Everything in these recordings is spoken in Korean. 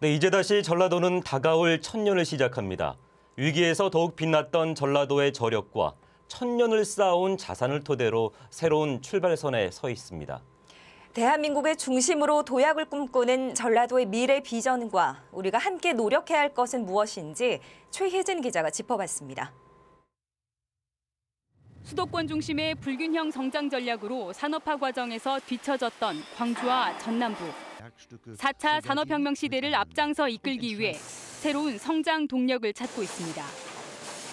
네, 이제 다시 전라도는 다가올 천년을 시작합니다. 위기에서 더욱 빛났던 전라도의 저력과 천년을 쌓아온 자산을 토대로 새로운 출발선에 서 있습니다. 대한민국의 중심으로 도약을 꿈꾸는 전라도의 미래 비전과 우리가 함께 노력해야 할 것은 무엇인지 최혜진 기자가 짚어봤습니다. 수도권 중심의 불균형 성장 전략으로 산업화 과정에서 뒤처졌던 광주와 전남부. 4차 산업혁명 시대를 앞장서 이끌기 위해 새로운 성장 동력을 찾고 있습니다.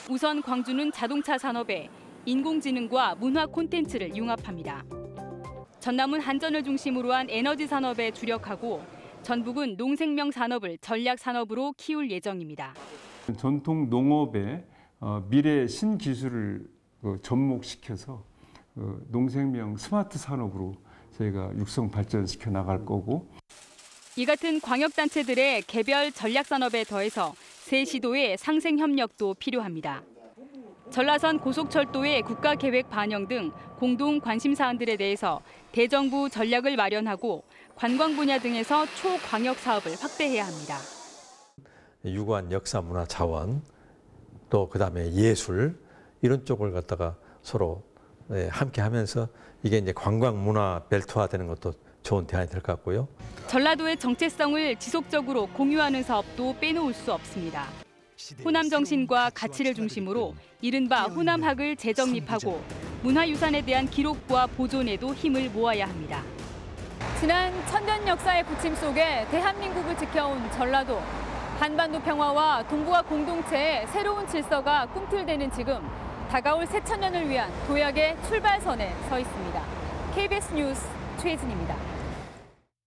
우선 광주는 자동차 산업에 인공지능과 문화 콘텐츠를 융합합니다. 전남은 한전을 중심으로 한 에너지 산업에 주력하고 전북은 농생명 산업을 전략 산업으로 키울 예정입니다. 전통 농업의 어, 미래 신기술을 어, 접목시켜서 어, 농생명 스마트 산업으로 저희가 육성 발전시켜 나갈 거고 이 같은 광역단체들의 개별 전략 산업에 더해서 새 시도의 상생 협력도 필요합니다. 전라선 고속철도의 국가계획 반영 등 공동 관심 사안들에 대해서 대정부 전략을 마련하고 관광 분야 등에서 초광역 사업을 확대해야 합니다. 유구한 역사 문화 자원 또 그다음에 예술 이런 쪽을 갖다가 서로 예, 함께 하면서 이게 이제 관광 문화 벨트화 되는 것도 좋은 대안이 될 것 같고요. 전라도의 정체성을 지속적으로 공유하는 사업도 빼놓을 수 없습니다. 호남 정신과 가치를 중심으로 이른바 호남학을 재정립하고 문화유산에 대한 기록과 보존에도 힘을 모아야 합니다. 지난 천년 역사의 부침 속에 대한민국을 지켜온 전라도. 한반도 평화와 동북아 공동체의 새로운 질서가 꿈틀대는 지금 다가올 새 천년을 위한 도약의 출발선에 서 있습니다. KBS 뉴스 최혜진입니다.